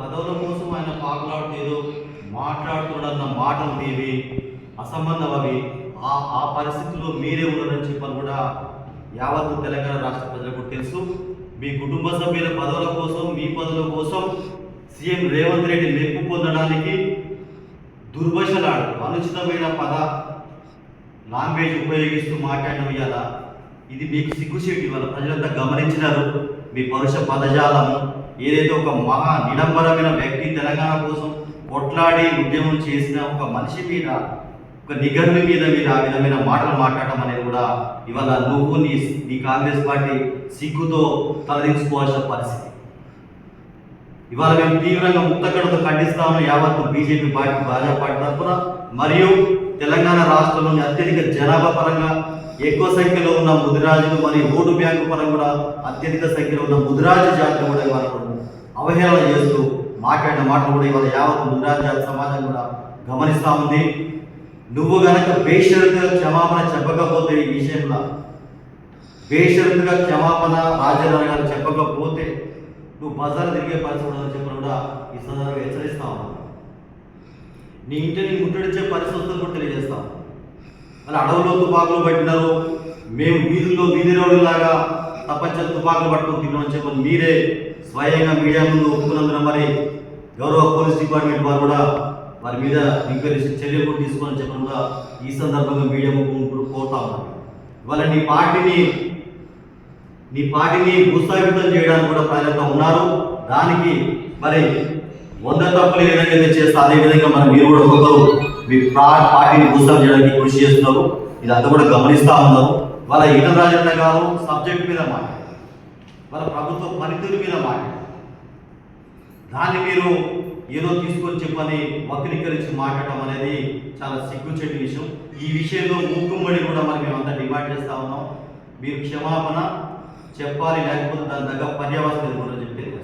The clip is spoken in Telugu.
పదవుల కోసం ఆయన పాకులాడుతూ మాట్లాడుతున్నాడన్న మాటలు మీవి అసంబంధమవి. ఆ ఆ పరిస్థితుల్లో మీరే ఉన్నారని చెప్పని కూడా యావత్తు తెలంగాణ రాష్ట్ర ప్రజలకు తెలుసు. మీ కుటుంబ సభ్యుల పదవుల కోసం మీ పదవుల కోసం సీఎం రేవంత్ రెడ్డి మెప్పు పొందడానికి దుర్భషలాడు అనుచితమైన పద లాంగ్వేజ్ ఉపయోగిస్తూ మాట్లాడడం ఇవాళ ఇది మీకు సిగ్గుచేటి వాళ్ళ ప్రజలంతా గమనించినారు. మీ పరుష పదజాలము ఏదైతే ఒక మహా నిడంబరమైన వ్యక్తి తెలంగాణ కోసం కొట్లాడి ఉద్యమం చేసిన ఒక మనిషి మీద ఒక నిగర్వి మీద మీరు ఆ విధమైన మాటలు మాట్లాడటం అనేది కూడా ఇవాళ నువ్వు నీ నీ కాంగ్రెస్ పార్టీ సిగ్గుతో తలదించుకోవాల్సిన పరిస్థితి. ఇవాళ మేము తీవ్రంగా ముక్తకడతో ఖండిస్తామని యావత్తు బీజేపీ పార్టీ భాజపా పార్టీ తరఫున. మరియు తెలంగాణ రాష్ట్రంలోని అత్యధిక జనాభా పరంగా ఎక్కువ సంఖ్యలో ఉన్న ముదిరాజులు మరియు ఓటు బ్యాంకు పరంగా కూడా అత్యధిక సంఖ్యలో ఉన్న ముదిరాజు జాతి కూడా ఇవాళ అవహేళన చేస్తూ మాట్లాడిన మాటలు కూడా ఇవాళ యావత్ ముదిరాజు జాతి సమాజం కూడా గమనిస్తా ఉంది. నువ్వు గనక బేషరతుగా క్షమాపణ చెప్పకపోతే ఈ విషయంలో బేషరతుగా క్షమాపణ రాజధాని గారు చెప్పకపోతే నువ్వు బజార్ తిరిగే పరిస్థితి ఉండదని చెప్పని కూడా ఈ సందర్భంగా హెచ్చరిస్తా. ఉన్నాను నీ ఇంటిని ముట్టడిచ్చే పరిస్థితులు కూడా తెలియజేస్తాం. అలా అడవుల్లో తుపాకులు పట్టినారు మేము వీధుల్లో వీధి రౌడీలాగా తప్పచ్చ తుపాకులు పట్టుకొని తిన్నామని చెప్పి మీరే స్వయంగా మీడియా ముందు ఒప్పుకున్నందున మరి గౌరవ పోలీస్ డిపార్ట్మెంట్ వారు కూడా వారి మీద ఎంక్వైరీ చర్యలు కూడా తీసుకోవాలని చెప్పని కూడా ఈ సందర్భంగా మీడియా ముందు కోరుతా ఉన్నాను ఇవాళ నీ పార్టీని నీ పార్టీని భూస్థాపితం చేయడానికి కూడా ప్రజలతో ఉన్నారు. దానికి మరి వంద తప్పులు ఏ విధంగా చేస్తే విధంగా మరి మీరు కూడా ఒక్కొక్కరు మీ పా- పార్టీని భూస్థాపన చేయడానికి కృషి చేస్తున్నారు. ఇదంతా కూడా గమనిస్తూ ఉన్నారు వాళ్ళ ఈటల రాజన్న గారు సబ్జెక్ట్ మీద మాట్లాడారు. వాళ్ళ ప్రభుత్వ పనితీరు మీద మాట్లాడారు. దాన్ని మీరు ఏదో తీసుకొని చెప్పని వక్రీకరించి మాట్లాడటం అనేది చాలా సిగ్గుచెట్టు విషయం. ఈ విషయంలో మూకుమ్మడి కూడా మరి మేమంతా డిమాండ్ చేస్తూ ఉన్నాం. మీరు క్షమాపణ చెప్పాలి లేకపోతే దాని తగ్గ పర్యావసనం కూడా చెప్పేది